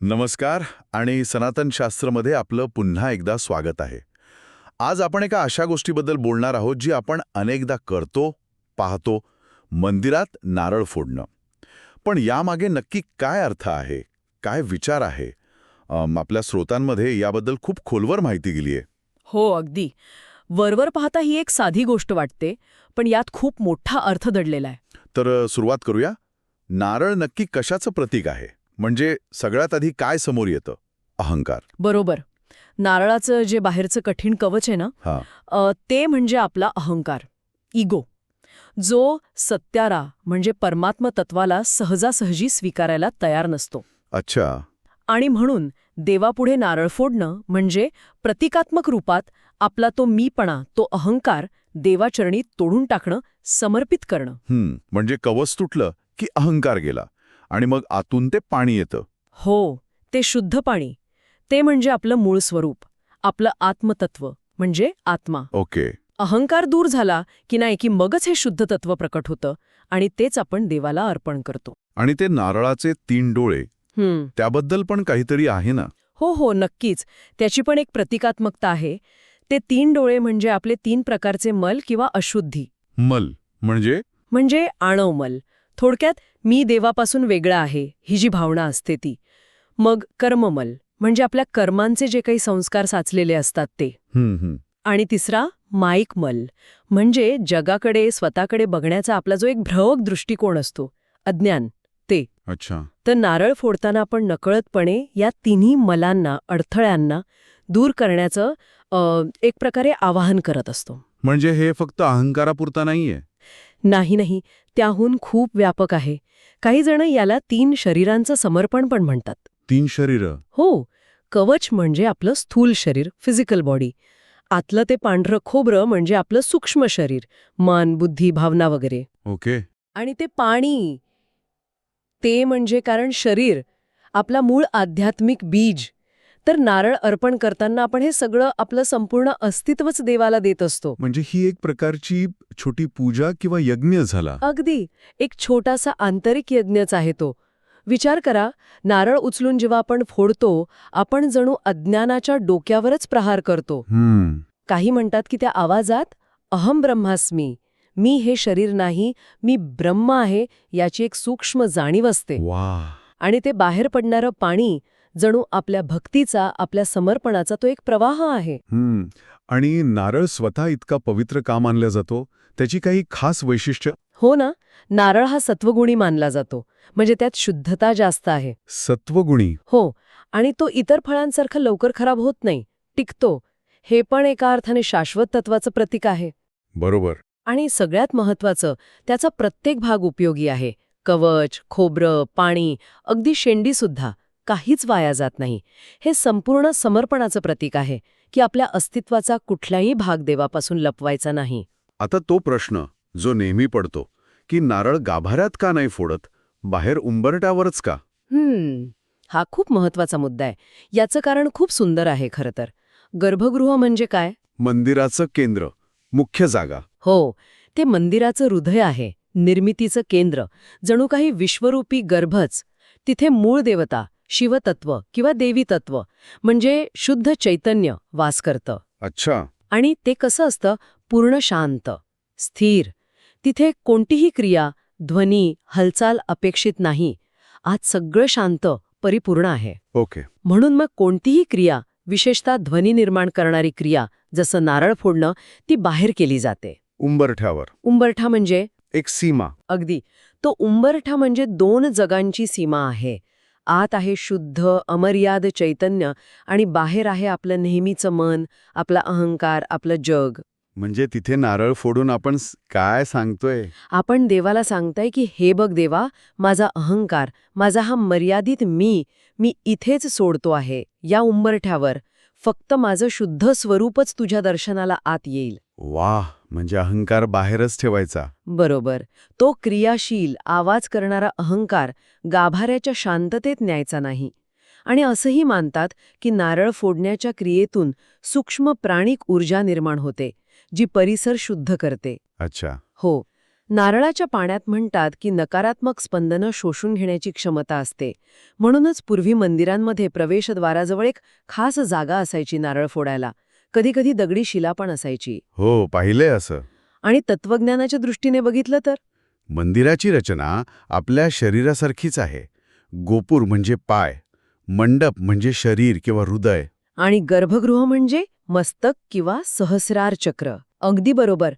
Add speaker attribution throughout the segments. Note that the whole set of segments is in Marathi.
Speaker 1: नमस्कार आणि सनातन शास्त्रमध्ये आपलं पुन्हा एकदा स्वागत आहे. आज आपण एका अशा गोष्टीबद्दल बोलणार आहोत जी आपण अनेकदा करतो पाहतो मंदिरात नारळ फोडणं. पण यामागे नक्की काय अर्थ आहे काय विचार आहे? आपल्या स्रोतांमध्ये याबद्दल खूप खोलवर माहिती गेली आहे
Speaker 2: हो अगदी. वरवर पाहता ही एक साधी गोष्ट वाटते पण यात खूप मोठा अर्थ दडलेला आहे.
Speaker 1: तर सुरुवात करूया. नारळ नक्की कशाचं प्रतीक आहे? म्हणजे सगळ्यात आधी काय समोर येतं? अहंकार.
Speaker 2: बरोबर. नारळाचं जे बाहेरचं कठीण कवच आहे ना अ, ते म्हणजे आपला अहंकार इगो जो सत्यारा म्हणजे परमात्म तत्वाला सहजासहजी स्वीकारायला तयार नसतो.
Speaker 1: अच्छा.
Speaker 2: आणि म्हणून देवापुढे नारळ फोडणं म्हणजे प्रतिकात्मक रूपात आपला तो मीपणा तो अहंकार देवाचरणी तोडून टाकणं समर्पित करणं.
Speaker 1: हं, म्हणजे कवच तुटलं की अहंकार गेला. आणि मग आतून ते पाणी येतं.
Speaker 2: हो ते शुद्ध पाणी. ते म्हणजे आपलं मूळ स्वरूप. आपलं आत्मतत्व म्हणजे आत्मा.
Speaker 1: ओके.
Speaker 2: अहंकार दूर झाला की नाही की मगच हे शुद्ध तत्व प्रकट होतं आणि तेच आपण देवाला अर्पण करतो.
Speaker 1: आणि ते नारळाचे तीन डोळे.
Speaker 2: हम्म.
Speaker 1: त्याबद्दल पण काहीतरी आहे ना?
Speaker 2: हो हो नक्कीच. त्याची पण एक प्रतिकात्मकता आहे. ते तीन डोळे म्हणजे आपले तीन प्रकारचे मल किंवा अशुद्धी.
Speaker 1: मल म्हणजे?
Speaker 2: म्हणजे आणवमल थोडक्यात मी देवापासून वेगळा आहे ही जी भावना असते ती. मग कर्ममल म्हणजे आपल्या कर्मांचे जे काही संस्कार साचलेले असतात ते. आणि तिसरा माईकमल म्हणजे जगाकडे स्वतःकडे बघण्याचा आपला जो एक भ्रवक दृष्टिकोन असतो अज्ञान ते.
Speaker 1: अच्छा.
Speaker 2: तर नारळ फोडताना आपण नकळतपणे या तिन्ही मलांना अडथळ्यांना दूर करण्याचं एक प्रकारे आवाहन करत असतो.
Speaker 1: म्हणजे हे फक्त अहंकारापुरता नाहीये?
Speaker 2: नाही नाही. त्याहून खूप व्यापक आहे. काही जण याला तीन शरीरांचं समर्पण पण म्हणतात.
Speaker 1: तीन शरीर?
Speaker 2: हो. कवच म्हणजे आपलं स्थूल शरीर फिजिकल बॉडी आतलं ते पांढरं खोबरं म्हणजे आपलं सूक्ष्म शरीर मन बुद्धी भावना वगैरे.
Speaker 1: ओके.
Speaker 2: आणि ते पाणी ते म्हणजे कारण शरीर आपला मूळ आध्यात्मिक बीज. तर नारळ अर्पण करताना आपण हे सगळं आपलं संपूर्ण अस्तित्वच देवाला देत असतो.
Speaker 1: म्हणजे ही एक प्रकारची छोटी पूजा किंवा यज्ञ झाला?
Speaker 2: अगदी. एक छोटासा आंतरिक यज्ञच आहे तो. विचार करा नारळ उचलून जेव्हा आपण फोडतो आपण जणू अज्ञानाच्या डोक्यावरच प्रहार करतो.
Speaker 1: हम्म.
Speaker 2: काही म्हणतात की त्या आवाजात अहम ब्रह्मास्मी मी हे शरीर नाही मी ब्रह्म आहे याची एक सूक्ष्म जाणीव असते.
Speaker 1: वा.
Speaker 2: आणि ते बाहेर पडणारं पाणी जणू आपल्या भक्तीचा आपल्या समर्पणाचा तो एक प्रवाह आहे.
Speaker 1: हम्म. आणि नारळ स्वतः इतका पवित्र का मानला जातो? त्याची काही खास वैशिष्ट्य?
Speaker 2: हो ना नारळ हा सत्वगुणी मानला जातो. म्हणजे त्यात शुद्धता जास्त आहे.
Speaker 1: सत्वगुणी?
Speaker 2: हो आणि तो इतर फळांसारखा लवकर खराब होत नाही. टिकतो. हे पण एका अर्थाने शाश्वत तत्वाचं प्रतीक आहे.
Speaker 1: बरोबर.
Speaker 2: आणि सगळ्यात महत्वाचं त्याचा प्रत्येक भाग उपयोगी आहे. कवच खोबरं पाणी अगदी शेंडीसुद्धा काहीच वाया जात नाही. हे संपूर्ण समर्पणाचं प्रतीक आहे की आपल्या अस्तित्वाचा कुठलाही भाग देवापासून लपवायचा नाही.
Speaker 1: आता तो प्रश्न जो नेहमी पडतो की नारळ गाभाऱ्यात का नाही फोडत बाहेर उंबरट्यावरच का?
Speaker 2: हम्म हा खूप महत्त्वाचा मुद्दा आहे. याचं कारण खूप सुंदर आहे खरं तर. गर्भगृह म्हणजे काय?
Speaker 1: मंदिराचं केंद्र मुख्य जागा.
Speaker 2: हो ते मंदिराचं हृदय आहे. निर्मितीचं केंद्र. जणू काही विश्वरूपी गर्भच. तिथे मूळ देवता शिवतत्व किंवा देवी तत्व म्हणजे शुद्ध चैतन्य वास करतं.
Speaker 1: अच्छा.
Speaker 2: आणि ते कसं असतं? पूर्ण शांत स्थिर. तिथे कोणतीही क्रिया ध्वनी हालचाल अपेक्षित नाही. आज सगळं शांत परिपूर्ण आहे.
Speaker 1: ओके.
Speaker 2: म्हणून मग कोणतीही क्रिया विशेषतः ध्वनी निर्माण करणारी क्रिया जसं नारळ फोडणं ती बाहेर केली जाते.
Speaker 1: उंबरठ्यावर.
Speaker 2: उंबरठा म्हणजे?
Speaker 1: एक सीमा.
Speaker 2: अगदी. तो उंबरठा म्हणजे दोन जगांची सीमा आहे. आत आहे शुद्ध अमर्याद चैतन्य आणि बाहेर आहे आपलं नेहमीचं मन आपला अहंकार आपलं जग.
Speaker 1: म्हणजे तिथे नारळ फोडून आपण काय सांगतोय?
Speaker 2: आपण देवाला सांगताय की हे बघ देवा माझा अहंकार माझा हा मर्यादित मी मी इथेच सोडतो आहे या उंबरठ्यावर. फक्त माझं शुद्ध स्वरूपच तुझ्या दर्शनाला आत येईल.
Speaker 1: वाह म्हणजे अहंकार बाहेरच ठेवायचा.
Speaker 2: बरोबर. तो क्रियाशील आवाज करणारा अहंकार गाभाऱ्याच्या शांततेत न्यायचा नाही. आणि असंही मानतात की नारळ फोडण्याच्या क्रियेतून सूक्ष्म प्राणिक ऊर्जा निर्माण होते जी परिसर शुद्ध करते.
Speaker 1: अच्छा.
Speaker 2: हो. नारळाच्या पाण्यात म्हणतात की नकारात्मक स्पंदनं शोषून घेण्याची क्षमता असते. म्हणूनच पूर्वी मंदिरांमध्ये प्रवेशद्वाराजवळ एक खास जागा असायची नारळ फोडायला. कधीकधी दगडी शिला पण असायची.
Speaker 1: हो पाहिलंय असं.
Speaker 2: आणि तत्वज्ञानाच्या दृष्टीने बघितलं तर?
Speaker 1: मंदिराची रचना आपल्या शरीरासारखीच आहे. गोपूर म्हणजे पाय मंडप म्हणजे शरीर किंवा हृदय.
Speaker 2: आणि गर्भगृह म्हणजे मस्तक किंवा सहस्रार चक्र. अगदी बरोबर.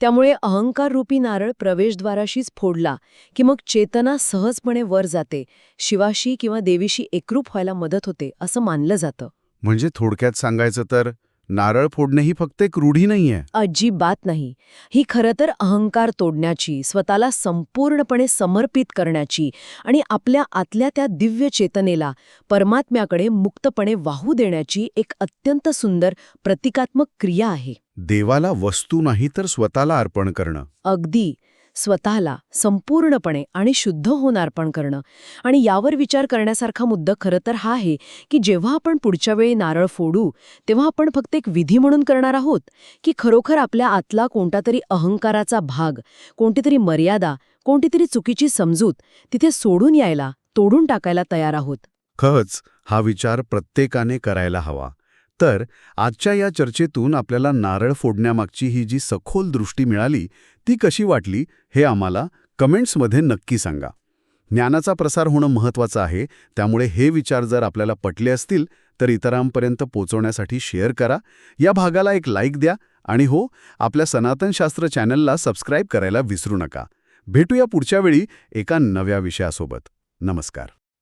Speaker 2: त्यामुळे अहंकार रूपी नारळ प्रवेशद्वाराशीच फोडला की मग चेतना सहजपणे वर जाते. शिवाशी किंवा देवीशी एकरूप व्हायला मदत होते असं मानलं जातं.
Speaker 1: म्हणजे थोडक्यात सांगायचं तर नारळ फोडणे ही फक्त एक रूढी नाहीये.
Speaker 2: अजिबात नाही. ही खरं तर अहंकार तोडण्याची स्वतःला संपूर्णपणे समर्पित करण्याची आणि आपल्या आतल्या त्या दिव्य चेतनेला परमात्म्याकडे मुक्तपणे वाहू देण्याची एक अत्यंत सुंदर प्रतिकात्मक क्रिया आहे.
Speaker 1: देवाला वस्तू नाही तर स्वतःला अर्पण करणं.
Speaker 2: अगदी. स्वतःला संपूर्णपणे आणि शुद्ध होऊन अर्पण करणं. आणि यावर विचार करण्यासारखा मुद्दा खरं तर हा आहे की जेव्हा आपण पुढच्या वेळी नारळ फोडू तेव्हा आपण फक्त एक विधी म्हणून करणार आहोत? की खरोखर आपल्या आतला कोणता तरी अहंकाराचा भाग कोणतीतरी मर्यादा कोणतीतरी चुकीची समजूत तिथे सोडून यायला तोडून टाकायला तयार आहोत?
Speaker 1: खच हा विचार प्रत्येकाने करायला हवा. तर आजच्या या चर्चेतून आपल्याला नारळ फोडण्यामागची ही जी सखोल दृष्टी मिळाली ती कशी वाटली हे आम्हाला कमेंट्समध्ये नक्की सांगा. ज्ञानाचा प्रसार होणं महत्त्वाचं आहे त्यामुळे हे विचार जर आपल्याला पटले असतील तर इतरांपर्यंत पोचवण्यासाठी शेअर करा. या भागाला एक लाईक द्या आणि हो आपल्या सनातनशास्त्र चॅनलला सबस्क्राईब करायला विसरू नका. भेटूया पुढच्या वेळी एका नव्या विषयासोबत. नमस्कार.